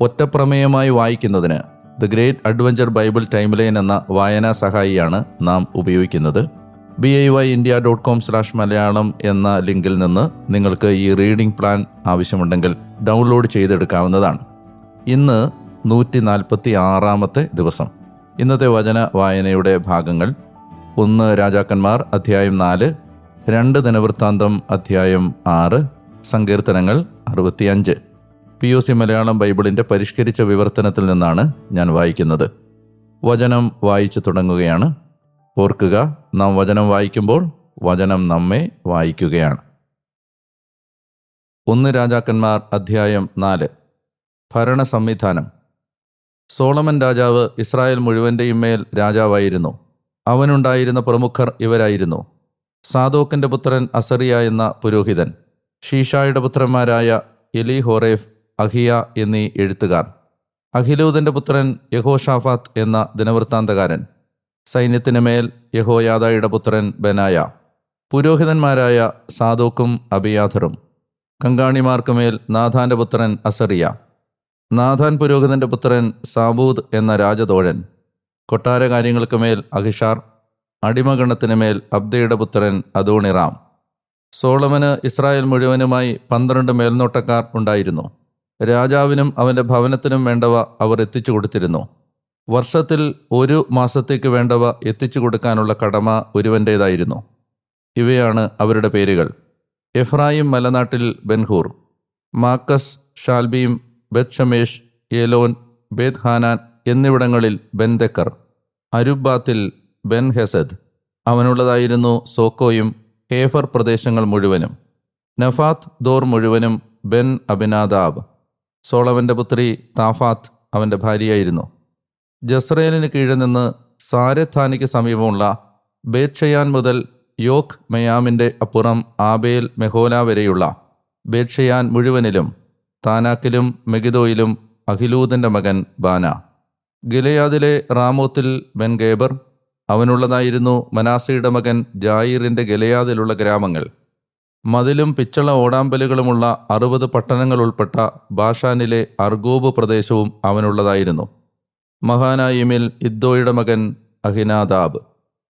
ഒറ്റപ്രമേയമായി വായിക്കുന്നതിന് the great adventure Bible timeline എന്ന വായനാ സഹായിയാണ് നാം ഉപയോഗിക്കുന്നത്. B I Y India dot com slash Malayalam എന്ന ലിങ്കിൽ നിന്ന് നിങ്ങൾക്ക് ഈ റീഡിംഗ് പ്ലാൻ ആവശ്യമുണ്ടെങ്കിൽ ഡൗൺലോഡ് ചെയ്തെടുക്കാവുന്നതാണ്. ഇന്ന് നൂറ്റി നാൽപ്പത്തി ആറാമത്തെ ദിവസം. ഇന്നത്തെ വചന വായനയുടെ ഭാഗങ്ങൾ ഒന്ന് രാജാക്കന്മാർ അധ്യായം നാല് രണ്ട് ദിനവൃത്താന്തം അധ്യായം ആറ് സങ്കീർത്തനങ്ങൾ അറുപത്തിയഞ്ച്. പി ഒ സി മലയാളം ബൈബിളിന്റെ പരിഷ്കരിച്ച വിവർത്തനത്തിൽ നിന്നാണ് ഞാൻ വായിക്കുന്നത്. വചനം വായിച്ചു തുടങ്ങുകയാണ്. ഓർക്കുക നാം വചനം വായിക്കുമ്പോൾ വചനം നമ്മെ വായിക്കുകയാണ്. ഒന്ന് രാജാക്കന്മാർ അധ്യായം നാല്. ഭരണ സംവിധാനം. സോളമൻ രാജാവ് ഇസ്രായേൽ മുഴുവന്റെയും മേൽ രാജാവായിരുന്നു. അവനുണ്ടായിരുന്ന പ്രമുഖർ ഇവരായിരുന്നു. സാദോക്കിന്റെ പുത്രൻ അസറിയ എന്ന പുരോഹിതൻ. ഷീഷായുടെ പുത്രന്മാരായ എലി ഹോറേഫ് അഹിയ എന്നീ എഴുത്തുകാർ. അഖിലൂദിന്റെ പുത്രൻ യഹോഷാഫാത്ത് എന്ന ദിനവൃത്താന്തകാരൻ. സൈന്യത്തിന് മേൽ യഹോയാദായുടെ പുത്രൻ ബനായ. പുരോഹിതന്മാരായ സാദോക്കും അബിയാഥറും. കങ്കാണിമാർക്കുമേൽ നാഥാന്റെ പുത്രൻ അസറിയ. നാഥാൻ പുരോഹിതന്റെ പുത്രൻ സാബൂദ് എന്ന രാജതോഴൻ കൊട്ടാര കാര്യങ്ങൾക്ക് മേൽ അഹിഷാർ. അടിമഗണത്തിന് മേൽ അബ്ദയുടെ പുത്രൻ അദോണിറാം. സോളമന് ഇസ്രായേൽ മുഴുവനുമായി പന്ത്രണ്ട് മേൽനോട്ടക്കാർ ഉണ്ടായിരുന്നു. രാജാവിനും അവന്റെ ഭവനത്തിനും വേണ്ടവ അവർ എത്തിച്ചു കൊടുത്തിരുന്നു. വർഷത്തിൽ ഒരു മാസത്തേക്ക് വേണ്ടവ എത്തിച്ചു കൊടുക്കാനുള്ള കടമ ഒരുവന്റേതായിരുന്നു ഇവയാണ് അവരുടെ പേരുകൾ. Ephraim മലനാട്ടിൽ Benhur Makaz Shaalbim Beth Shemesh Elon Beth Hanan എന്നിവിടങ്ങളിൽ ബെൻദക്കർ അരുബാത്തിൽ ബെൻ ഹെസദ് അവനുള്ളതായിരുന്നു സോക്കോയും ഹേഫർ പ്രദേശങ്ങൾ മുഴുവനും. നഫാത്ത് ദോർ മുഴുവനും ബെൻ അബിനാദാബ്. സോളവന്റെ പുത്രി താഫാത്ത് അവന്റെ ഭാര്യയായിരുന്നു. ജസ്രയേലിന് കീഴിൽ നിന്ന് സാരഥാനിക്ക് സമീപമുള്ള ബേത്ഷയാൻ മുതൽ യോക്ക് മയാമിന്റെ അപ്പുറം ആബേൽ മെഹോല വരെയുള്ള ബേത്ഷയാൻ മുഴുവനിലും താനാക്കിലും മെഗിദോയിലും അഖിലൂദിന്റെ മകൻ ബാന. ഗിലയാദിലെ റാമോത്തിൽ ബെൻ ഗേബർ അവനുള്ളതായിരുന്നു മനാസയുടെ മകൻ ജായിറിന്റെ ഗലയാദിലുള്ള ഗ്രാമങ്ങൾ. മതിലും പിച്ചള ഓടാമ്പലുകളുമുള്ള അറുപത് പട്ടണങ്ങൾ ഉൾപ്പെട്ട ബാഷാനിലെ അർഗോബ് പ്രദേശവും അവനുള്ളതായിരുന്നു. മഹാനായിമിൽ ഇദ്ദോയുടെ മകൻ അഹിനാദാബ്.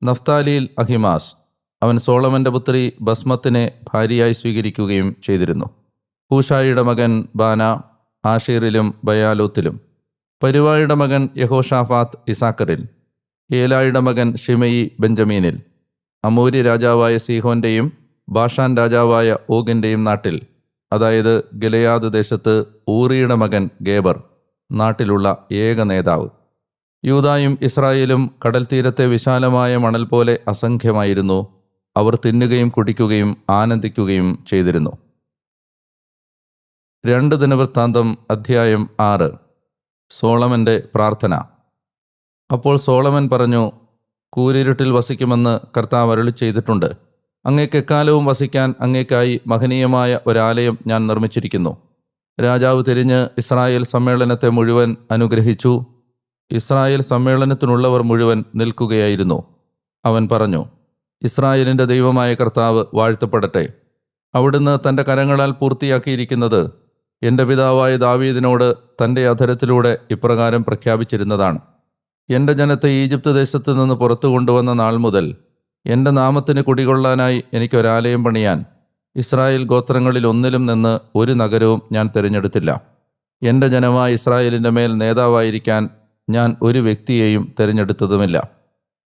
നഫ്താലിയിൽ അഹിമാസ്. അവൻ സോളമന്റെ പുത്രി ബസ്മത്തിനെ ഭാര്യയായി സ്വീകരിക്കുകയും ചെയ്തിരുന്നു. ഹൂഷായിയുടെ മകൻ ബാന ആഷീറിലും ബയാലൂത്തിലും. പരുവായുടെ മകൻ യഹോഷാഫാത്ത് ഇസാക്കറിൽ ഏലായുടെ മകൻ ഷിമയി ബെഞ്ചമീനിൽ. അമൂര്യ രാജാവായ സീഹോന്റെയും ബാഷാൻ രാജാവായ ഓഗിന്റെയും നാട്ടിൽ അതായത് ഗലയാദ് ദേശത്ത് ഊറിയുടെ മകൻ ഗേബർ നാട്ടിലുള്ള ഏക നേതാവ്. യൂതായും ഇസ്രായേലും കടൽ തീരത്തെ വിശാലമായ മണൽ പോലെ അസംഖ്യമായിരുന്നു. അവർ തിന്നുകയും കുടിക്കുകയും ആനന്ദിക്കുകയും ചെയ്തിരുന്നു. രണ്ട് ദിനവൃത്താന്തം അധ്യായം ആറ്. സോളമന്റെ പ്രാർത്ഥന. അപ്പോൾ സോളമൻ പറഞ്ഞു കൂരിരുട്ടിൽ വസിക്കുമെന്ന് കർത്താവ് അരുളി ചെയ്തിട്ടുണ്ട് അങ്ങേക്ക് എക്കാലവും വസിക്കാൻ അങ്ങേക്കായി മഹനീയമായ ഒരാലയം ഞാൻ നിർമ്മിച്ചിരിക്കുന്നു. രാജാവ് തിരിഞ്ഞ് ഇസ്രായേൽ സമ്മേളനത്തെ മുഴുവൻ അനുഗ്രഹിച്ചു. ഇസ്രായേൽ സമ്മേളനത്തിനുള്ളവർ മുഴുവൻ നിൽക്കുകയായിരുന്നു. അവൻ പറഞ്ഞു ഇസ്രായേലിന്റെ ദൈവമായ കർത്താവ് വാഴ്ത്തപ്പെടട്ടെ. അവിടുന്ന് തന്റെ കരങ്ങളാൽ പൂർത്തിയാക്കിയിരിക്കുന്നത് എന്റെ പിതാവായ ദാവീദിനോട് തന്റെ അധരത്തിലൂടെ ഇപ്രകാരം പ്രഖ്യാപിച്ചിരുന്നതാണ്. എന്റെ ജനത്തെ ഈജിപ്ത് ദേശത്ത് നിന്ന് പുറത്തു കൊണ്ടുവന്ന നാൾ മുതൽ എന്റെ നാമത്തിന് കുടികൊള്ളാനായി എനിക്കൊരാലയം പണിയാൻ ഇസ്രായേൽ ഗോത്രങ്ങളിൽ ഒന്നിലും നിന്ന് ഒരു നഗരവും ഞാൻ തിരഞ്ഞെടുത്തില്ല. എന്റെ ജനമായ ഇസ്രായേലിന്റെ മേൽ നേതാവായിരിക്കാൻ ഞാൻ ഒരു വ്യക്തിയെയും തിരഞ്ഞെടുത്തതുമില്ല.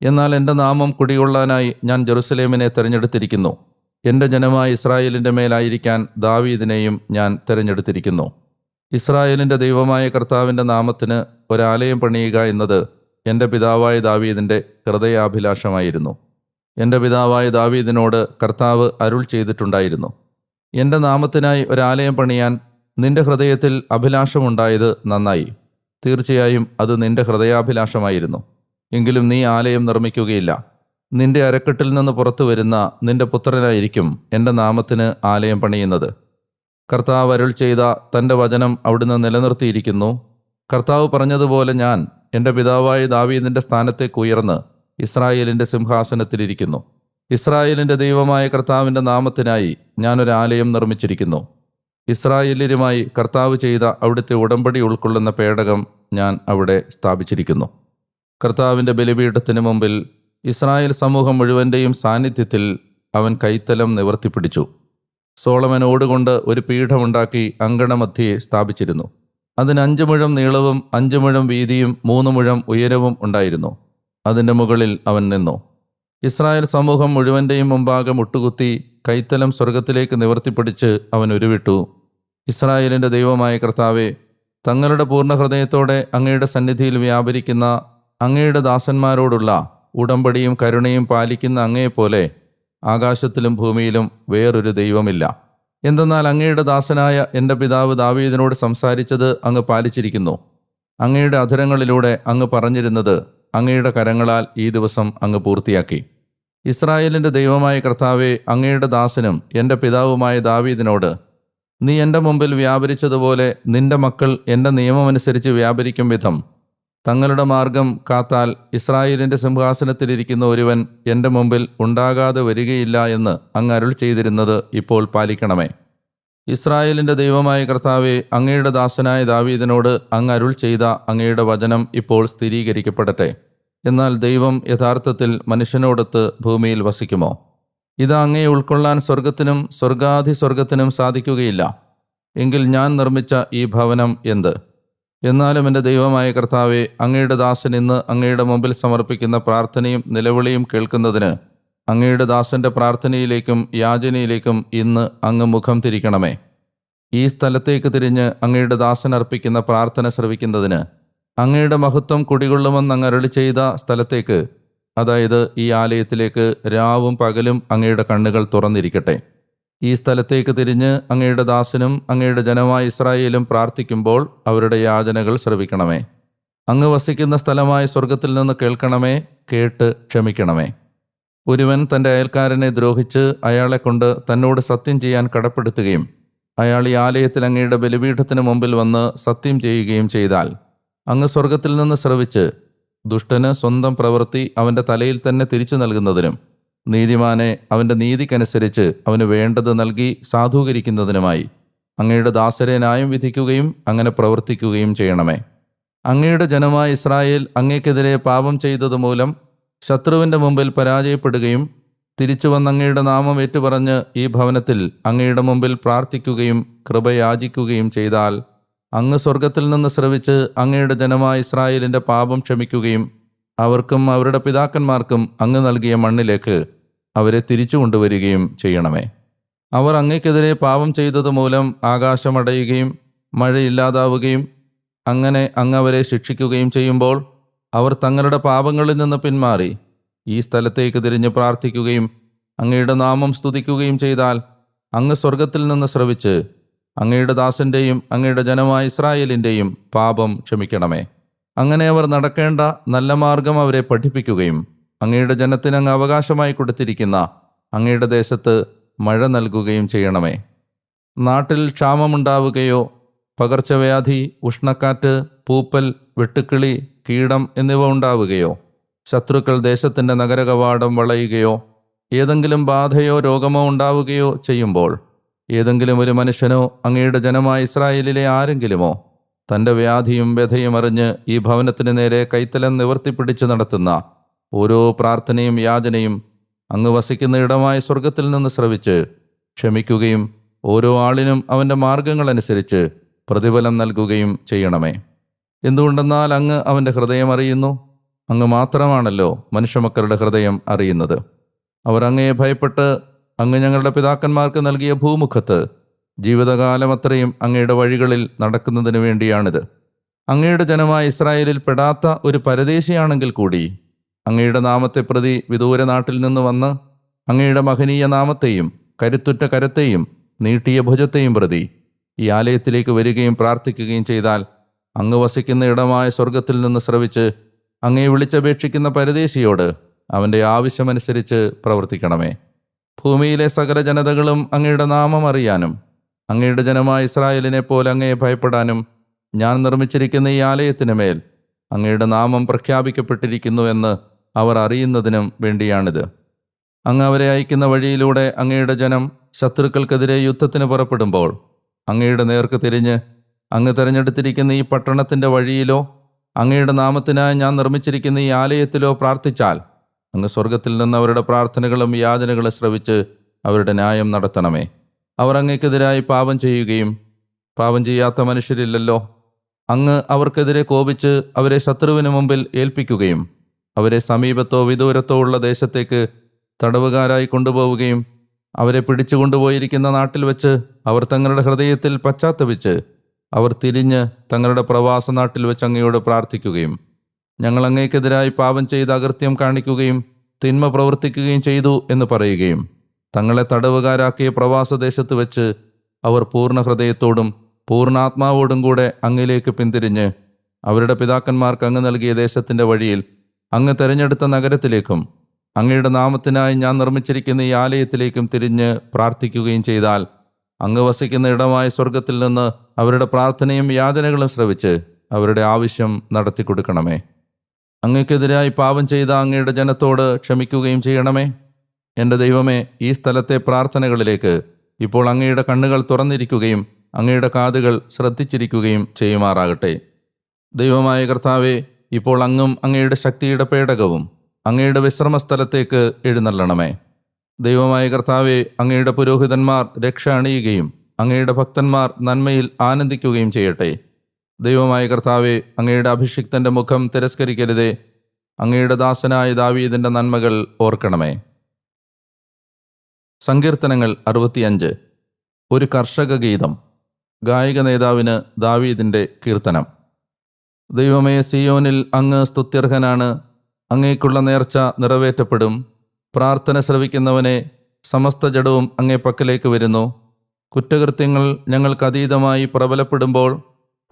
എന്നാൽ എന്റെ നാമം കുടികൊള്ളാനായി ഞാൻ ജെറുസലേമിനെ തിരഞ്ഞെടുത്തിരിക്കുന്നു. എന്റെ ജനമായ ഇസ്രായേലിന്റെ മേലായിരിക്കാൻ ദാവീദിനെയും ഞാൻ തിരഞ്ഞെടുത്തിരിക്കുന്നു. ഇസ്രായേലിന്റെ ദൈവമായ കർത്താവിന്റെ നാമത്തിന് ഒരാലയം പണിയുക എന്നത് എന്റെ പിതാവായ ദാവീദിന്റെ ഹൃദയാഭിലാഷമായിരുന്നു. എന്റെ പിതാവായ ദാവീദിനോട് കർത്താവ് അരുൾ ചെയ്തിട്ടുണ്ടായിരുന്നു. എന്റെ നാമത്തിനായി ഒരാലയം പണിയാൻ നിന്റെ ഹൃദയത്തിൽ അഭിലാഷമുണ്ടായത് നന്നായി. തീർച്ചയായും അത് നിന്റെ ഹൃദയാഭിലാഷമായിരുന്നു. എങ്കിലും നീ ആലയം നിർമ്മിക്കുകയില്ല. നിന്റെ അരക്കെട്ടിൽ നിന്ന് പുറത്തു വരുന്ന നിന്റെ പുത്രനായിരിക്കും എന്റെ നാമത്തിന് ആലയം പണിയുന്നത്. കർത്താവ് അരുൾ ചെയ്ത തന്റെ വചനം അവിടുന്ന് നിലനിർത്തിയിരിക്കുന്നു. കർത്താവ് പറഞ്ഞതുപോലെ ഞാൻ എന്റെ പിതാവായ ദാവീദിന്റെ സ്ഥാനത്തേക്ക് ഉയർന്ന് ഇസ്രായേലിന്റെ സിംഹാസനത്തിലിരിക്കുന്നു. ഇസ്രായേലിന്റെ ദൈവമായ കർത്താവിന്റെ നാമത്തിനായി ഞാനൊരു ആലയം നിർമ്മിച്ചിരിക്കുന്നു. ഇസ്രായേലിലുമായി കർത്താവ് ചെയ്ത അവിടുത്തെ ഉടമ്പടി ഉൾക്കൊള്ളുന്ന പേടകം ഞാൻ അവിടെ സ്ഥാപിച്ചിരിക്കുന്നു. കർത്താവിന്റെ ബലിപീഠത്തിന് മുമ്പിൽ ഇസ്രായേൽ സമൂഹം മുഴുവന്റെയും സാന്നിധ്യത്തിൽ അവൻ കൈത്തലം നിവർത്തിപ്പിടിച്ചു. സോളമൻ ഓടുകൊണ്ട് ഒരു പീഠമുണ്ടാക്കി അങ്കണമധ്യയെ സ്ഥാപിച്ചിരുന്നു. അതിന് അഞ്ച് മുഴം നീളവും അഞ്ച് മുഴം വീതിയും മൂന്ന് മുഴം ഉയരവും ഉണ്ടായിരുന്നു. അതിന്റെ മുകളിൽ അവൻ നിന്നു. ഇസ്രായേൽ സമൂഹം മുഴുവന്റെയും മുമ്പാകെ മുട്ടുകുത്തി കൈത്തലം സ്വർഗത്തിലേക്ക് നിവർത്തിപ്പിടിച്ച് അവൻ ഉരുവിട്ടു. ഇസ്രായേലിന്റെ ദൈവമായ കർത്താവെ തങ്ങളുടെ പൂർണ ഹൃദയത്തോടെ അങ്ങയുടെ സന്നിധിയിൽ വ്യാപരിക്കുന്ന അങ്ങയുടെ ദാസന്മാരോടുള്ള ഉടമ്പടിയും കരുണയും പാലിക്കുന്ന അങ്ങയെപ്പോലെ ആകാശത്തിലും ഭൂമിയിലും വേറൊരു ദൈവമില്ല. എന്തെന്നാൽ അങ്ങയുടെ ദാസനായ എന്റെ പിതാവ് ദാവീദിനോട് സംസാരിച്ചത് അങ്ങ് പാലിച്ചിരിക്കുന്നു. അങ്ങയുടെ അധരങ്ങളിലൂടെ അങ്ങ് പറഞ്ഞിരുന്നത് അങ്ങയുടെ കരങ്ങളാൽ ഈ ദിവസം അങ്ങ് പൂർത്തിയാക്കി. ഇസ്രായേലിന്റെ ദൈവമായ കർത്താവെ അങ്ങയുടെ ദാസനും എന്റെ പിതാവുമായ ദാവീദിനോട് നീ എന്റെ മുമ്പിൽ വ്യാപരിച്ചതുപോലെ നിന്റെ മക്കൾ എന്റെ നിയമമനുസരിച്ച് വ്യാപരിക്കും വിധം. തങ്ങളുടെ മാർഗം കാത്താൽ ഇസ്രായേലിന്റെ സിംഹാസനത്തിലിരിക്കുന്ന ഒരുവൻ എന്റെ മുമ്പിൽ ഉണ്ടാകാതെ വരികയില്ല എന്ന് അങ്ങ് അരുൾ ചെയ്തിരുന്നത് ഇപ്പോൾ പാലിക്കണമേ. ഇസ്രായേലിന്റെ ദൈവമായ കർത്താവെ അങ്ങയുടെ ദാസനായ ദാവീദിനോട് അങ്ങ് അരുൾ ചെയ്ത അങ്ങയുടെ വചനം ഇപ്പോൾ സ്ഥിരീകരിക്കപ്പെടട്ടെ. എന്നാൽ ദൈവം യഥാർത്ഥത്തിൽ മനുഷ്യനോടൊത്ത് ഭൂമിയിൽ വസിക്കുമോ? ഇത് അങ്ങയെ ഉൾക്കൊള്ളാൻ സ്വർഗത്തിനും സ്വർഗാധിസ്വർഗത്തിനും സാധിക്കുകയില്ല. എങ്കിൽ ഞാൻ നിർമ്മിച്ച ഈ ഭവനം എന്ത്? എന്നാലും എന്റെ ദൈവമായ കർത്താവെ അങ്ങയുടെ ദാസൻ ഇന്ന് അങ്ങയുടെ മുമ്പിൽ സമർപ്പിക്കുന്ന പ്രാർത്ഥനയും നിലവിളിയും കേൾക്കുന്നതിന് അങ്ങയുടെ ദാസന്റെ പ്രാർത്ഥനയിലേക്കും യാചനയിലേക്കും ഇന്ന് അങ്ങ് മുഖം തിരിക്കണമേ. ഈ സ്ഥലത്തേക്ക് തിരിഞ്ഞ് അങ്ങയുടെ ദാസൻ അർപ്പിക്കുന്ന പ്രാർത്ഥന ശ്രവിക്കുന്നതിന് അങ്ങയുടെ മഹത്വം കുടികൊള്ളുമെന്ന് അങ്ങ് അരളി ചെയ്ത സ്ഥലത്തേക്ക് അതായത് ഈ ആലയത്തിലേക്ക് രാവും പകലും അങ്ങയുടെ കണ്ണുകൾ തുറന്നിരിക്കട്ടെ. ഈ സ്ഥലത്തേക്ക് തിരിഞ്ഞ് അങ്ങയുടെ ദാസനും അങ്ങയുടെ ജനമായ ഇസ്രായേലും പ്രാർത്ഥിക്കുമ്പോൾ അവരുടെ യാചനകൾ ശ്രവിക്കണമേ. അങ്ങ് വസിക്കുന്ന സ്ഥലമായ സ്വർഗത്തിൽ നിന്ന് കേൾക്കണമേ കേട്ട് ക്ഷമിക്കണമേ. ഒരുവൻ തന്റെ അയൽക്കാരനെ ദ്രോഹിച്ച് അയാളെ കൊണ്ട് തന്നോട് സത്യം ചെയ്യാൻ കടപ്പെടുത്തുകയും അയാൾ ഈ ആലയത്തിൽ അങ്ങയുടെ ബലിപീഠത്തിന് മുമ്പിൽ വന്ന് സത്യം ചെയ്യുകയും ചെയ്താൽ അങ്ങ് സ്വർഗത്തിൽ നിന്ന് ശ്രവിച്ച് ദുഷ്ടന് സ്വന്തം പ്രവൃത്തി അവന്റെ തലയിൽ തന്നെ തിരിച്ചു നൽകുന്നതിനും നീതിമാനെ അവന്റെ നീതിക്കനുസരിച്ച് അവന് വേണ്ടത് നൽകി സാധൂകരിക്കുന്നതിനുമായി അങ്ങയുടെ ദാസരെ ന്യായം വിധിക്കുകയും അങ്ങനെ പ്രവർത്തിക്കുകയും ചെയ്യണമേ. അങ്ങയുടെ ജനമായ ഇസ്രായേൽ അങ്ങേക്കെതിരെ പാപം ചെയ്തതുമൂലം ശത്രുവിന്റെ മുമ്പിൽ പരാജയപ്പെടുകയും തിരിച്ചു വന്ന് അങ്ങയുടെ നാമം ഏറ്റുപറഞ്ഞ് ഈ ഭവനത്തിൽ അങ്ങയുടെ മുമ്പിൽ പ്രാർത്ഥിക്കുകയും കൃപയാചിക്കുകയും ചെയ്താൽ അങ്ങ് സ്വർഗത്തിൽ നിന്ന് ശ്രവിച്ച് അങ്ങയുടെ ജനമായ ഇസ്രായേലിന്റെ പാപം ക്ഷമിക്കുകയും അവർക്കും അവരുടെ പിതാക്കന്മാർക്കും അങ്ങ് നൽകിയ മണ്ണിലേക്ക് അവരെ തിരിച്ചു കൊണ്ടുവരികയും ചെയ്യണമേ. അവർ അങ്ങയ്ക്കെതിരെ പാപം ചെയ്തത് മൂലം ആകാശമടയുകയും മഴയില്ലാതാവുകയും അങ്ങനെ അങ്ങ് അവരെ ശിക്ഷിക്കുകയും ചെയ്യുമ്പോൾ അവർ തങ്ങളുടെ പാപങ്ങളിൽ നിന്ന് പിന്മാറി. ഈ സ്ഥലത്തേക്ക് തിരിഞ്ഞ് പ്രാർത്ഥിക്കുകയും അങ്ങയുടെ നാമം സ്തുതിക്കുകയും ചെയ്താൽ അങ്ങ് സ്വർഗത്തിൽ നിന്ന് ശ്രവിച്ച് അങ്ങയുടെ ദാസന്റെയും അങ്ങയുടെ ജനമായ ഇസ്രായേലിന്റെയും പാപം ക്ഷമിക്കണമേ. അങ്ങനെ അവർ നടക്കേണ്ട നല്ല മാർഗം അവരെ പഠിപ്പിക്കുകയും അങ്ങയുടെ ജനത്തിന് അങ്ങ് അവകാശമായി കൊടുത്തിരിക്കുന്ന അങ്ങയുടെ ദേശത്ത് മഴ നൽകുകയും ചെയ്യണമേ. നാട്ടിൽ ക്ഷാമമുണ്ടാവുകയോ പകർച്ചവ്യാധി ഉഷ്ണക്കാറ്റ് പൂപ്പൽ വെട്ടുക്കിളി കീടം എന്നിവ ഉണ്ടാവുകയോ ശത്രുക്കൾ ദേശത്തിന്റെ നഗരകവാടം വളയുകയോ ഏതെങ്കിലും ബാധയോ രോഗമോ ഉണ്ടാവുകയോ ചെയ്യുമ്പോൾ ഏതെങ്കിലും ഒരു മനുഷ്യനോ അങ്ങയുടെ ജനമായ ഇസ്രായേലിലെ ആരെങ്കിലുമോ തന്റെ വ്യാധിയും വ്യഥയും അറിഞ്ഞ് ഈ ഭവനത്തിന് നേരെ കൈത്തലം നിവർത്തിപ്പിടിച്ച് നടത്തുന്ന ഓരോ പ്രാർത്ഥനയും യാചനയും അങ്ങ് വസിക്കുന്ന ഇടമായ സ്വർഗത്തിൽ നിന്ന് ശ്രവിച്ച് ക്ഷമിക്കുകയും ഓരോ ആളിനും അവന്റെ മാർഗങ്ങളനുസരിച്ച് പ്രതിഫലം നൽകുകയും ചെയ്യണമേ. എന്തുകൊണ്ടെന്നാൽ അങ്ങ് അവന്റെ ഹൃദയം അറിയുന്നു? അങ്ങ് മാത്രമാണല്ലോ മനുഷ്യമക്കളുടെ ഹൃദയം അറിയുന്നത്. അവർ അങ്ങയെ ഭയപ്പെട്ട് അങ്ങ് ഞങ്ങളുടെ പിതാക്കന്മാർക്ക് നൽകിയ ഭൂമുഖത്ത് ജീവിതകാലം അത്രയും അങ്ങയുടെ വഴികളിൽ നടക്കുന്നതിന് വേണ്ടിയാണിത്. അങ്ങയുടെ ജനമായ ഇസ്രായേലിൽ പെടാത്ത ഒരു പരദേശിയാണെങ്കിൽ കൂടി അങ്ങയുടെ നാമത്തെ പ്രതി വിദൂര നാട്ടിൽ നിന്ന് വന്ന് അങ്ങയുടെ മഹനീയ നാമത്തെയും കരുത്തുറ്റ കരത്തെയും നീട്ടിയ ഭുജത്തെയും പ്രതി ഈ ആലയത്തിലേക്ക് വരികയും പ്രാർത്ഥിക്കുകയും ചെയ്താൽ അങ്ങ് വസിക്കുന്ന ഇടമായ സ്വർഗത്തിൽ നിന്ന് ശ്രവിച്ച് അങ്ങയെ വിളിച്ചപേക്ഷിക്കുന്ന പരദേശിയോട് അവന്റെ ആവശ്യമനുസരിച്ച് പ്രവർത്തിക്കണമേ. ഭൂമിയിലെ സകല ജനതകളും അങ്ങയുടെ നാമം അറിയാനും അങ്ങയുടെ ജനമായ ഇസ്രായേലിനെ പോലെ അങ്ങയെ ഭയപ്പെടാനും ഞാൻ നിർമ്മിച്ചിരിക്കുന്ന ഈ ആലയത്തിന് മേൽ അങ്ങയുടെ നാമം പ്രഖ്യാപിക്കപ്പെട്ടിരിക്കുന്നു എന്ന് അവർ അറിയുന്നതിനും വേണ്ടിയാണിത്. അങ്ങ് അവരെ അയക്കുന്ന വഴിയിലൂടെ അങ്ങയുടെ ജനം ശത്രുക്കൾക്കെതിരെ യുദ്ധത്തിന് പുറപ്പെടുമ്പോൾ അങ്ങയുടെ നേർക്ക് തിരിഞ്ഞ് അങ്ങ് തിരഞ്ഞെടുത്തിരിക്കുന്ന ഈ പട്ടണത്തിന്റെ വഴിയിലോ അങ്ങയുടെ നാമത്തിനായി ഞാൻ നിർമ്മിച്ചിരിക്കുന്ന ഈ ആലയത്തിലോ പ്രാർത്ഥിച്ചാൽ അങ്ങ് സ്വർഗത്തിൽ നിന്ന് അവരുടെ പ്രാർത്ഥനകളും യാചനകളും ശ്രവിച്ച് അവരുടെ ന്യായം നടത്തണമേ. അവർ അങ്ങക്കെതിരായി പാപം ചെയ്യുകയും പാപം ചെയ്യാത്ത മനുഷ്യരില്ലല്ലോ. അങ്ങ് അവർക്കെതിരെ കോപിച്ച് അവരെ ശത്രുവിന് മുമ്പിൽ ഏൽപ്പിക്കുകയും അവരെ സമീപത്തോ വിദൂരത്തോ ഉള്ള ദേശത്തേക്ക് തടവുകാരായി കൊണ്ടുപോവുകയും അവരെ പിടിച്ചുകൊണ്ടുപോയിരിക്കുന്ന നാട്ടിൽ വെച്ച് അവർ തങ്ങളുടെ ഹൃദയത്തിൽ പശ്ചാത്തപിച്ച് അവർ തിരിഞ്ഞ് തങ്ങളുടെ പ്രവാസ നാട്ടിൽ വെച്ച് അങ്ങയോട് പ്രാർത്ഥിക്കുകയും ഞങ്ങൾ അങ്ങേക്കെതിരായി പാപം ചെയ്ത് അകൃത്യം കാണിക്കുകയും തിന്മ പ്രവർത്തിക്കുകയും ചെയ്തു എന്ന് പറയുകയും തങ്ങളെ തടവുകാരാക്കിയ പ്രവാസദേശത്ത് വെച്ച് അവർ പൂർണ ഹൃദയത്തോടും പൂർണാത്മാവോടും കൂടെ അങ്ങിലേക്ക് പിന്തിരിഞ്ഞ് അവരുടെ പിതാക്കന്മാർക്ക് അങ്ങ് നൽകിയ ദേശത്തിന്റെ വഴിയിൽ അങ്ങ് തെരഞ്ഞെടുത്ത നഗരത്തിലേക്കും അങ്ങയുടെ നാമത്തിനായി ഞാൻ നിർമ്മിച്ചിരിക്കുന്ന ഈ ആലയത്തിലേക്കും തിരിഞ്ഞ് പ്രാർത്ഥിക്കുകയും ചെയ്താൽ അങ്ങ് വസിക്കുന്ന ഇടമായ സ്വർഗത്തിൽ നിന്ന് അവരുടെ പ്രാർത്ഥനയും യാതനകളും ശ്രവിച്ച് അവരുടെ ആവശ്യം നടത്തി കൊടുക്കണമേ. അങ്ങക്കെതിരായി പാപം ചെയ്ത അങ്ങയുടെ ജനത്തോട് ക്ഷമിക്കുകയും ചെയ്യണമേ. എന്റെ ദൈവമേ ഈ സ്ഥലത്തെ പ്രാർത്ഥനകളിലേക്ക് ഇപ്പോൾ അങ്ങയുടെ കണ്ണുകൾ തുറന്നിരിക്കുകയും അങ്ങയുടെ കാതുകൾ ശ്രദ്ധിച്ചിരിക്കുകയും ചെയ്യുമാറാകട്ടെ. ദൈവമായ കർത്താവെ ഇപ്പോൾ അങ്ങും അങ്ങയുടെ ശക്തിയുടെ പേടകവും അങ്ങയുടെ വിശ്രമസ്ഥലത്തേക്ക് എഴുന്നള്ളണമേ. ദൈവമായ കർത്താവെ അങ്ങയുടെ പുരോഹിതന്മാർ രക്ഷ അണിയുകയും അങ്ങയുടെ ഭക്തന്മാർ നന്മയിൽ ആനന്ദിക്കുകയും ചെയ്യട്ടെ. ദൈവമായ കർത്താവെ അങ്ങയുടെ അഭിഷിക്തന്റെ മുഖം തിരസ്കരിക്കരുതേ. അങ്ങയുടെ ദാസനായ ദാവീദിന്റെ നന്മകൾ ഓർക്കണമേ. സങ്കീർത്തനങ്ങൾ അറുപത്തിയഞ്ച്. ഒരു കർഷക ഗീതം. ഗായിക നേതാവിന് ദാവീദിന്റെ കീർത്തനം. ദൈവമേ സിയോനിൽ അങ്ങ് സ്തുത്യർഹനാണ്. അങ്ങേക്കുള്ള നേർച്ച നിറവേറ്റപ്പെടും. പ്രാർത്ഥന ശ്രവിക്കുന്നവനെ സമസ്ത ജഡവും അങ്ങേ പക്കലേക്ക് വരുന്നു. കുറ്റകൃത്യങ്ങൾ ഞങ്ങൾക്ക് അതീതമായി പ്രബലപ്പെടുമ്പോൾ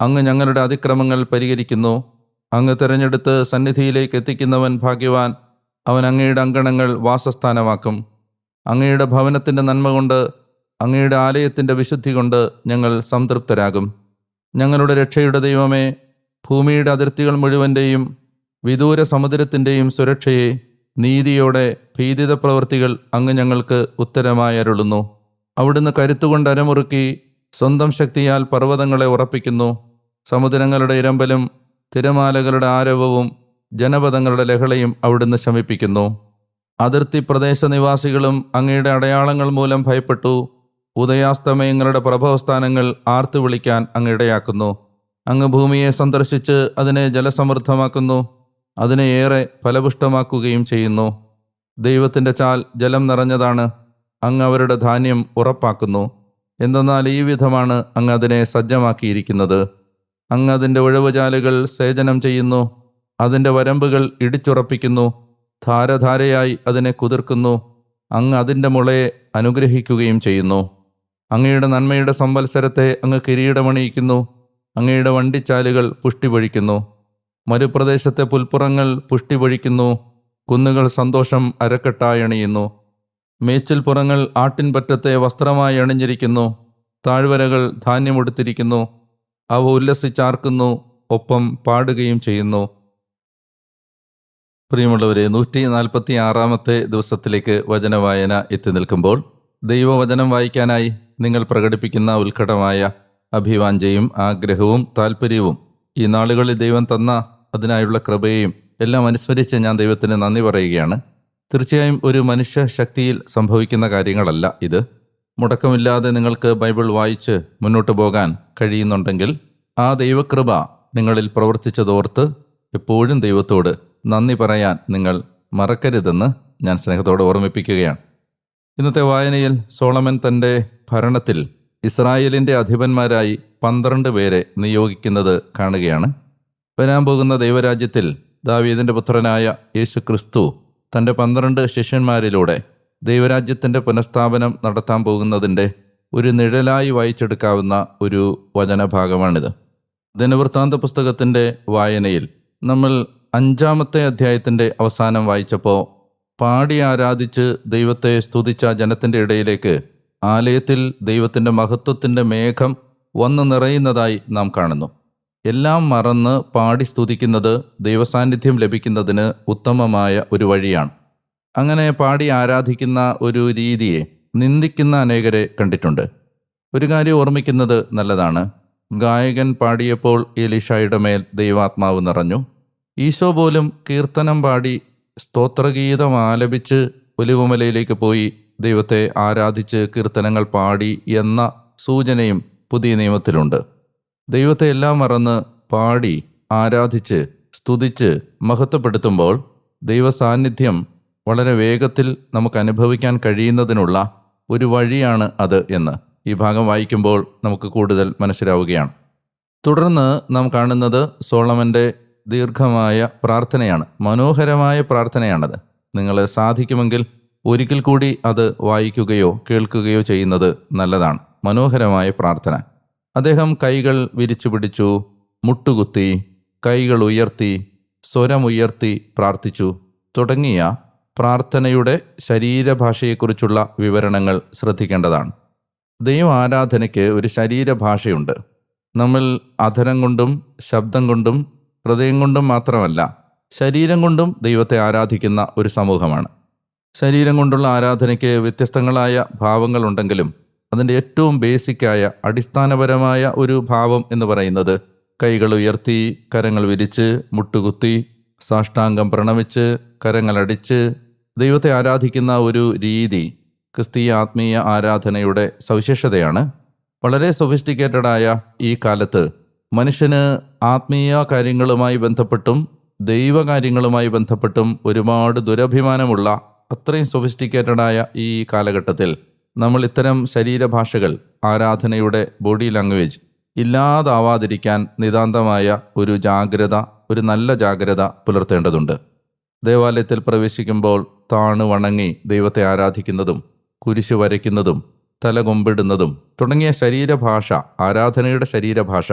അങ്ങ് ഞങ്ങളുടെ അതിക്രമങ്ങൾ പരിഹരിക്കുന്നു. അങ്ങ് തിരഞ്ഞെടുത്ത് സന്നിധിയിലേക്ക് എത്തിക്കുന്നവൻ ഭാഗ്യവാൻ അവൻ അങ്ങയുടെ അങ്കണങ്ങൾ വാസസ്ഥാനമാക്കും. അങ്ങയുടെ ഭവനത്തിന്റെ നന്മ കൊണ്ട് അങ്ങയുടെ ആലയത്തിന്റെ വിശുദ്ധി കൊണ്ട് ഞങ്ങൾ സംതൃപ്തരാകും. ഞങ്ങളുടെ രക്ഷയുടെ ദൈവമേ ഭൂമിയുടെ അതിർത്തികൾ മുഴുവന്റെയും വിദൂര സമുദ്രത്തിന്റെയും സുരക്ഷയെ നീതിയോടെ ഭീതിത പ്രവൃത്തികൾ അങ്ങ് ഞങ്ങൾക്ക് ഉത്തരമായി അരുളുന്നു. അവിടുന്ന് കരുത്തുകൊണ്ട് അരമുറുക്കി സ്വന്തം ശക്തിയാൽ പർവതങ്ങളെ ഉറപ്പിക്കുന്നു. സമുദ്രങ്ങളുടെ ഇരമ്പലും തിരമാലകളുടെ ആരവവും ജനപദങ്ങളുടെ ലഹളയും അവിടുന്ന് ശമിപ്പിക്കുന്നു. അതിർത്തി പ്രദേശ നിവാസികളും അങ്ങയുടെ അടയാളങ്ങൾ മൂലം ഭയപ്പെട്ടു. ഉദയാസ്തമയങ്ങളുടെ പ്രഭവസ്ഥാനങ്ങൾ ആർത്തു വിളിക്കാൻ അങ്ങ് ഇടയാക്കുന്നു. അങ്ങ് ഭൂമിയെ സന്ദർശിച്ച് അതിനെ ജലസമൃദ്ധമാക്കുന്നു. അതിനെ ഏറെ ഫലപുഷ്ടമാക്കുകയും ചെയ്യുന്നു. ദൈവത്തിന്റെ ചാൽ ജലം നിറഞ്ഞതാണ്. അങ്ങ് അവരുടെ ധാന്യം ഉറപ്പാക്കുന്നു. എന്തെന്നാൽ ഈ വിധമാണ് അങ്ങ് അതിനെ സജ്ജമാക്കിയിരിക്കുന്നത്. അങ്ങ് അതിന്റെ ഉഴവുചാലുകൾ സേചനം ചെയ്യുന്നു. അതിന്റെ വരമ്പുകൾ ഇടിച്ചുറപ്പിക്കുന്നു. ധാരധാരയായി അതിനെ കുതിർക്കുന്നു. അങ്ങ് അതിന്റെ മുളയെ അനുഗ്രഹിക്കുകയും ചെയ്യുന്നു. അങ്ങയുടെ നന്മയുടെ സംവത്സരത്തെ അങ്ങ് കിരീടമണിയിക്കുന്നു. അങ്ങയുടെ വണ്ടിച്ചാലുകൾ പുഷ്ടിപൊഴിക്കുന്നു മരുപ്രദേശത്തെ പുൽപ്പുറങ്ങൾ പുഷ്ടിപൊഴിക്കുന്നു. കുന്നുകൾ സന്തോഷം അരക്കെട്ടായി അണിയുന്നു. മേച്ചിൽപ്പുറങ്ങൾ ആട്ടിൻപറ്റത്തെ വസ്ത്രമായി അണിഞ്ഞിരിക്കുന്നു. താഴ്വരകൾ ധാന്യമെടുത്തിരിക്കുന്നു. അവ ഉല്ലസിച്ചാർക്കുന്നു ഒപ്പം പാടുകയും ചെയ്യുന്നു. പ്രിയമുള്ളവരെ നൂറ്റി നാൽപ്പത്തി ആറാമത്തെ ദിവസത്തിലേക്ക് വചനവായന എത്തി നിൽക്കുമ്പോൾ ദൈവവചനം വായിക്കാനായി നിങ്ങൾ പ്രകടിപ്പിക്കുന്ന ഉത്കടമായ അഭിവാഞ്ചയും ആഗ്രഹവും താല്പര്യവും ഈ നാളുകളിൽ ദൈവം തന്ന അതിനായുള്ള കൃപയെയും എല്ലാം അനുസ്മരിച്ച് ഞാൻ ദൈവത്തിന് നന്ദി പറയുകയാണ്. തീർച്ചയായും ഒരു മനുഷ്യ ശക്തിയിൽ സംഭവിക്കുന്ന കാര്യങ്ങളല്ല ഇത്. മുടക്കമില്ലാതെ നിങ്ങൾക്ക് ബൈബിൾ വായിച്ച് മുന്നോട്ട് പോകാൻ കഴിയുന്നുണ്ടെങ്കിൽ ആ ദൈവകൃപ നിങ്ങളിൽ പ്രവർത്തിച്ചതോർത്ത് എപ്പോഴും ദൈവത്തോട് നന്ദി പറയാൻ നിങ്ങൾ മറക്കരുതെന്ന് ഞാൻ സ്നേഹത്തോട് ഓർമ്മിപ്പിക്കുകയാണ്. ഇന്നത്തെ വായനയിൽ സോളമൻ തന്റെ ഭരണത്തിൽ ഇസ്രായേലിന്റെ അധിപന്മാരായി പന്ത്രണ്ട് പേരെ നിയോഗിക്കുന്നത് കാണുകയാണ്. വരാൻ പോകുന്ന ദൈവരാജ്യത്തിൽ ദാവീദിന്റെ പുത്രനായ യേശു ക്രിസ്തു തന്റെ പന്ത്രണ്ട് ശിഷ്യന്മാരിലൂടെ ദൈവരാജ്യത്തിന്റെ പുനഃസ്ഥാപനം നടത്താൻ പോകുന്നതിന്റെ ഒരു നിഴലായി വായിച്ചെടുക്കാവുന്ന ഒരു വചനഭാഗമാണിത്. ദിനവൃത്താന്ത പുസ്തകത്തിന്റെ വായനയിൽ നമ്മൾ അഞ്ചാമത്തെ അധ്യായത്തിന്റെ അവസാനം വായിച്ചപ്പോൾ പാടി ആരാധിച്ച് ദൈവത്തെ സ്തുതിച്ച ജനത്തിന്റെ ഇടയിലേക്ക് ആലയത്തിൽ ദൈവത്തിന്റെ മഹത്വത്തിന്റെ മേഘം വന്നു നിറയുന്നതായി നാം കാണുന്നു. എല്ലാം മറന്ന് പാടി സ്തുതിക്കുന്നത് ദൈവസാന്നിധ്യം ലഭിക്കുന്നതിന് ഉത്തമമായ ഒരു വഴിയാണ്. അങ്ങനെ പാടി ആരാധിക്കുന്ന ഒരു രീതിയെ നിന്ദിക്കുന്ന അനേകരെ കണ്ടിട്ടുണ്ട്. ഒരു കാര്യം ഓർമ്മിക്കുന്നത് നല്ലതാണ്. ഗായകൻ പാടിയപ്പോൾ എലിഷായുടെ മേൽ ദൈവാത്മാവ് നിറഞ്ഞു. ഈശോ പോലും കീർത്തനം പാടി സ്തോത്രഗീതം ആലപിച്ച് ഒലിവുമലയിലേക്ക് പോയി ദൈവത്തെ ആരാധിച്ച് കീർത്തനങ്ങൾ പാടി എന്ന സൂചനയും പുതിയ നിയമത്തിലുണ്ട്. ദൈവത്തെ എല്ലാം മറന്ന് പാടി ആരാധിച്ച് സ്തുതിച്ച് മഹത്വപ്പെടുത്തുമ്പോൾ ദൈവസാന്നിധ്യം വളരെ വേഗത്തിൽ നമുക്ക് അനുഭവിക്കാൻ കഴിയുന്നതിനുള്ള ഒരു വഴിയാണ് അത് എന്ന് ഈ ഭാഗം വായിക്കുമ്പോൾ നമുക്ക് കൂടുതൽ മനസ്സിലാവുകയാണ്. തുടർന്ന് നാം കാണുന്നത് സോളമന്റെ ദീർഘമായ പ്രാർത്ഥനയാണ്. മനോഹരമായ പ്രാർത്ഥനയാണത്. നിങ്ങൾ സാധിക്കുമെങ്കിൽ ഒരിക്കൽ കൂടി അത് വായിക്കുകയോ കേൾക്കുകയോ ചെയ്യുന്നത് നല്ലതാണ്. മനോഹരമായ പ്രാർത്ഥന. അദ്ദേഹം കൈകൾ വിരിച്ചു പിടിച്ചു മുട്ടുകുത്തി കൈകൾ ഉയർത്തി സ്വരമുയർത്തി പ്രാർത്ഥിച്ചു. തുടങ്ങിയ പ്രാർത്ഥനയുടെ ശരീരഭാഷയെക്കുറിച്ചുള്ള വിവരണങ്ങൾ ശ്രദ്ധിക്കേണ്ടതാണ്. ദൈവ ആരാധനയ്ക്ക് ഒരു ശരീരഭാഷയുണ്ട്. നമ്മൾ അധരം കൊണ്ടും ശബ്ദം കൊണ്ടും ഹൃദയം കൊണ്ടും മാത്രമല്ല ശരീരം കൊണ്ടും ദൈവത്തെ ആരാധിക്കുന്ന ഒരു സമൂഹമാണ്. ശരീരം കൊണ്ടുള്ള ആരാധനയ്ക്ക് വ്യത്യസ്തങ്ങളായ ഭാവങ്ങളുണ്ടെങ്കിലും അതിന്റെ ഏറ്റവും ബേസിക്കായ അടിസ്ഥാനപരമായ ഒരു ഭാവം എന്ന് പറയുന്നത് കൈകൾ ഉയർത്തി കരങ്ങൾ വിരിച്ച് മുട്ടുകുത്തി സാഷ്ടാംഗം പ്രണമിച്ച് കരങ്ങളടിച്ച് ദൈവത്തെ ആരാധിക്കുന്ന ഒരു രീതി ക്രിസ്തീയ ആത്മീയ ആരാധനയുടെ സവിശേഷതയാണ്. വളരെ സൊഫിസ്റ്റിക്കേറ്റഡായ ഈ കാലത്ത് മനുഷ്യന് ആത്മീയ കാര്യങ്ങളുമായി ബന്ധപ്പെട്ടും ദൈവകാര്യങ്ങളുമായി ബന്ധപ്പെട്ടും ഒരുപാട് ദുരഭിമാനമുള്ള അത്രയും സൊഫിസ്റ്റിക്കേറ്റഡായ ഈ കാലഘട്ടത്തിൽ നമ്മൾ ഇത്തരം ശരീരഭാഷകൾ ആരാധനയുടെ ബോഡി ലാംഗ്വേജ് ഇല്ലാതാവാതിരിക്കാൻ നിതാന്തമായ ഒരു ജാഗ്രത ഒരു നല്ല ജാഗ്രത പുലർത്തേണ്ടതുണ്ട്. ദേവാലയത്തിൽ പ്രവേശിക്കുമ്പോൾ താണു വണങ്ങി ദൈവത്തെ ആരാധിക്കുന്നതും കുരിശ് വരയ്ക്കുന്നതും തല കൊമ്പിടുന്നതും തുടങ്ങിയ ശരീരഭാഷ ആരാധനയുടെ ശരീരഭാഷ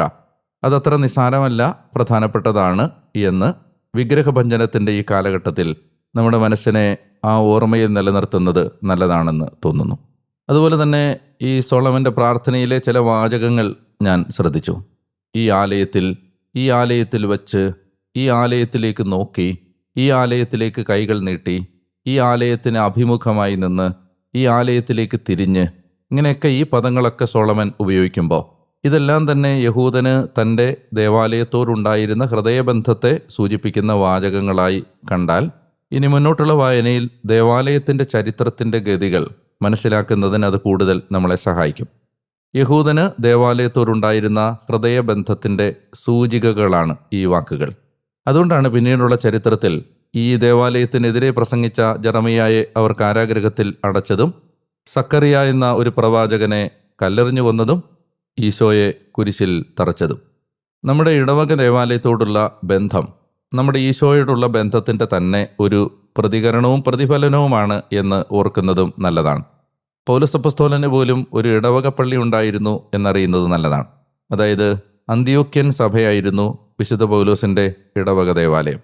അതത്ര നിസ്സാരമല്ല പ്രധാനപ്പെട്ടതാണ് എന്ന് വിഗ്രഹഭഞ്ജനത്തിന്റെ ഈ കാലഘട്ടത്തിൽ നമ്മുടെ മനസ്സിനെ ആ ഓർമ്മയിൽ നിലനിർത്തുന്നത് നല്ലതാണെന്ന് തോന്നുന്നു. അതുപോലെ തന്നെ ഈ സോളമന്റെ പ്രാർത്ഥനയിലെ ചില വാചകങ്ങൾ ഞാൻ ശ്രദ്ധിച്ചു. ഈ ആലയത്തിൽ ഈ ആലയത്തിൽ വച്ച് ഈ ആലയത്തിലേക്ക് നോക്കി ഈ ആലയത്തിലേക്ക് കൈകൾ നീട്ടി ഈ ആലയത്തിന് അഭിമുഖമായി നിന്ന് ഈ ആലയത്തിലേക്ക് തിരിഞ്ഞ് ഇങ്ങനെയൊക്കെ ഈ പദങ്ങളൊക്കെ സോളമൻ ഉപയോഗിക്കുമ്പോൾ. ഇതെല്ലാം തന്നെ യഹൂദന് തന്റെ ദേവാലയത്തോടുണ്ടായിരുന്ന ഹൃദയബന്ധത്തെ സൂചിപ്പിക്കുന്ന വാചകങ്ങളായി കണ്ടാൽ ഇനി മുന്നോട്ടുള്ള വായനയിൽ ദേവാലയത്തിന്റെ ചരിത്രത്തിന്റെ ഗതികൾ മനസ്സിലാക്കുന്നതിന് അത് കൂടുതൽ നമ്മളെ സഹായിക്കും. യഹൂദന് ദേവാലയത്തോടുണ്ടായിരുന്ന ഹൃദയബന്ധത്തിന്റെ സൂചികകളാണ് ഈ വാക്കുകൾ. അതുകൊണ്ടാണ് പിന്നീടുള്ള ചരിത്രത്തിൽ ഈ ദേവാലയത്തിനെതിരെ പ്രസംഗിച്ച ജറമിയായെ അവർ കാരാഗ്രഹത്തിൽ അടച്ചതും സക്കറിയ എന്ന ഒരു പ്രവാചകനെ കല്ലെറിഞ്ഞു വന്നതും ഈശോയെ കുരിശിൽ തറച്ചതും. നമ്മുടെ ഇടവക ദേവാലയത്തോടുള്ള ബന്ധം നമ്മുടെ ഈശോയോടുള്ള ബന്ധത്തിന്റെ തന്നെ ഒരു പ്രതികരണവും പ്രതിഫലനവുമാണ് എന്ന് ഓർക്കുന്നതും നല്ലതാണ്. പൗലസപ്പസ്തോലന് പോലും ഒരു ഇടവക പള്ളി ഉണ്ടായിരുന്നു എന്നറിയുന്നത് നല്ലതാണ്. അതായത് അന്ത്യോക്യൻ സഭയായിരുന്നു വിശുദ്ധ പൗലോസിന്റെ ഇടവക ദേവാലയം.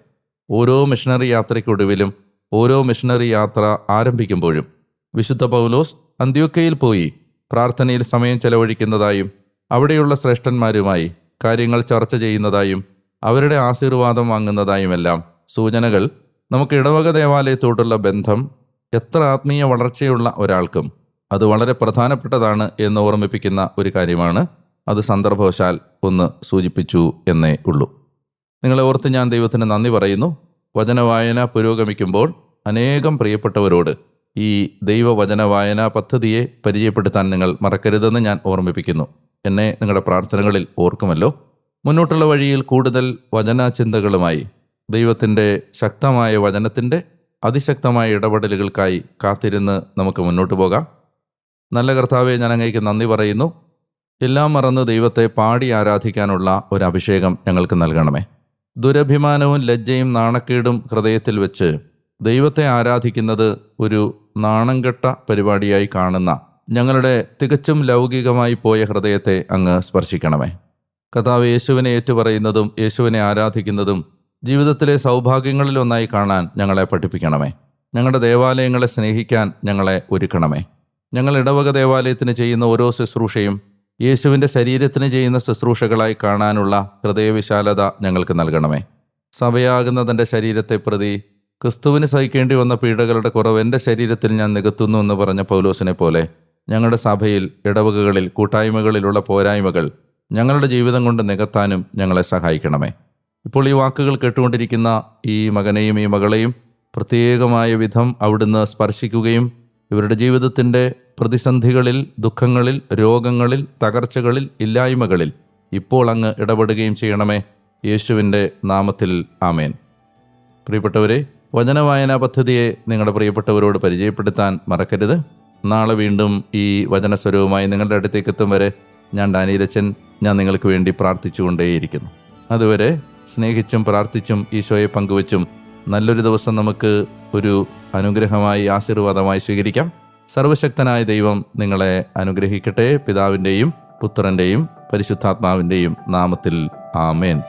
ഓരോ മിഷണറി യാത്രയ്ക്കൊടുവിലും ഓരോ മിഷണറി യാത്ര ആരംഭിക്കുമ്പോഴും വിശുദ്ധ പൗലോസ് അന്ത്യോക്കയിൽ പോയി പ്രാർത്ഥനയിൽ സമയം ചെലവഴിക്കുന്നതായും അവിടെയുള്ള ശ്രേഷ്ഠന്മാരുമായി കാര്യങ്ങൾ ചർച്ച ചെയ്യുന്നതായും അവരുടെ ആശീർവാദം വാങ്ങുന്നതായുമെല്ലാം സൂചനകൾ. നമുക്ക് ഇടവക ദേവാലയത്തോടുള്ള ബന്ധം എത്ര ആത്മീയ വളർച്ചയുള്ള ഒരാൾക്കും അത് വളരെ പ്രധാനപ്പെട്ടതാണ് എന്ന് ഓർമ്മിപ്പിക്കുന്ന ഒരു കാര്യമാണ്. അത് സന്ദർഭവശാൽ ഒന്ന് സൂചിപ്പിച്ചു എന്നേ ഉള്ളൂ. നിങ്ങളെ ഓർത്ത് ഞാൻ ദൈവത്തിന് നന്ദി പറയുന്നു. വചനവായന പുരോഗമിക്കുമ്പോൾ അനേകം പ്രിയപ്പെട്ടവരോട് ഈ ദൈവവചന വായന പദ്ധതിയെ പരിചയപ്പെടുത്താൻ നിങ്ങൾ മറക്കരുതെന്ന് ഞാൻ ഓർമ്മിപ്പിക്കുന്നു. എന്നെ നിങ്ങളുടെ പ്രാർത്ഥനകളിൽ ഓർക്കുമല്ലോ. മുന്നോട്ടുള്ള വഴിയിൽ കൂടുതൽ വചനാചിന്തകളുമായി ദൈവത്തിന്റെ ശക്തമായ വചനത്തിന്റെ അതിശക്തമായ ഇടപെടലുകൾക്കായി കാത്തിരുന്ന് നമുക്ക് മുന്നോട്ട് പോകാം. നല്ല കർത്താവെ ഞാൻ അങ്ങേക്ക് നന്ദി പറയുന്നു. എല്ലാം മറന്ന് ദൈവത്തെ പാടി ആരാധിക്കാനുള്ള ഒരു അഭിഷേകം ഞങ്ങൾക്ക് നൽകണമേ. ദുരഭിമാനവും ലജ്ജയും നാണക്കേടും ഹൃദയത്തിൽ വെച്ച് ദൈവത്തെ ആരാധിക്കുന്നത് ഒരു നാണംകെട്ട പരിപാടിയായി കാണുന്ന ഞങ്ങളുടെ തികച്ചും ലൗകികമായി പോയ ഹൃദയത്തെ അങ്ങ് സ്പർശിക്കണമേ. കഥാവ് യേശുവിനെ ഏറ്റുപറയുന്നതും യേശുവിനെ ആരാധിക്കുന്നതും ജീവിതത്തിലെ സൗഭാഗ്യങ്ങളിലൊന്നായി കാണാൻ ഞങ്ങളെ പഠിപ്പിക്കണമേ. ഞങ്ങളുടെ ദേവാലയങ്ങളെ സ്നേഹിക്കാൻ ഞങ്ങളെ ഒരുക്കണമേ. ഞങ്ങൾ ഇടവക ദേവാലയത്തിന് ചെയ്യുന്ന ഓരോ ശുശ്രൂഷയും യേശുവിന്റെ ശരീരത്തിന് ചെയ്യുന്ന ശുശ്രൂഷകളായി കാണാനുള്ള ഹൃദയവിശാലത ഞങ്ങൾക്ക് നൽകണമേ. സഭയാകുന്ന തന്റെ ശരീരത്തെ പ്രതി ക്രിസ്തുവിന് സഹിക്കേണ്ടി വന്ന പീഡകളുടെ കുറവ് എന്റെ ശരീരത്തിൽ ഞാൻ നികത്തുന്നു എന്ന് പറഞ്ഞ പൗലോസിനെ പോലെ ഞങ്ങളുടെ സഭയിൽ ഇടവകകളിൽ കൂട്ടായ്മകളിലുള്ള പോരായ്മകൾ ഞങ്ങളുടെ ജീവിതം കൊണ്ട് നികത്താനും ഞങ്ങളെ സഹായിക്കണമേ. ഇപ്പോൾ ഈ വാക്കുകൾ കേട്ടുകൊണ്ടിരിക്കുന്ന ഈ മകനെയും ഈ മകളെയും പ്രത്യേകമായ വിധം അവിടുന്ന് സ്പർശിക്കുകയും ഇവരുടെ ജീവിതത്തിന്റെ പ്രതിസന്ധികളിൽ ദുഃഖങ്ങളിൽ രോഗങ്ങളിൽ തകർച്ചകളിൽ ഇല്ലായ്മകളിൽ ഇപ്പോൾ അങ്ങ് ഇടപെടുകയും ചെയ്യണമേ. യേശുവിന്റെ നാമത്തിൽ ആമേൻ. പ്രിയപ്പെട്ടവരെ വചനവായനാ പദ്ധതിയെ നിങ്ങളുടെ പ്രിയപ്പെട്ടവരോട് പരിചയപ്പെടുത്താൻ മറക്കരുത്. നാളെ വീണ്ടും ഈ വചനസ്വരവുമായി നിങ്ങളുടെ അടുത്തേക്ക് എത്തും വരെ ഞാൻ ഡാനിരച്ചൻ ഞാൻ നിങ്ങൾക്ക് വേണ്ടി പ്രാർത്ഥിച്ചുകൊണ്ടേയിരിക്കുന്നു. അതുവരെ സ്നേഹിച്ചും പ്രാർത്ഥിച്ചും ഈശോയെ പങ്കുവച്ചും നല്ലൊരു ദിവസം നമുക്ക് ഒരു അനുഗ്രഹമായി ആശീർവാദമായി സ്വീകരിക്കാം. സർവശക്തനായ ദൈവം നിങ്ങളെ അനുഗ്രഹിക്കട്ടെ. പിതാവിന്റെയും പുത്രന്റെയും പരിശുദ്ധാത്മാവിന്റെയും നാമത്തിൽ ആമേൻ.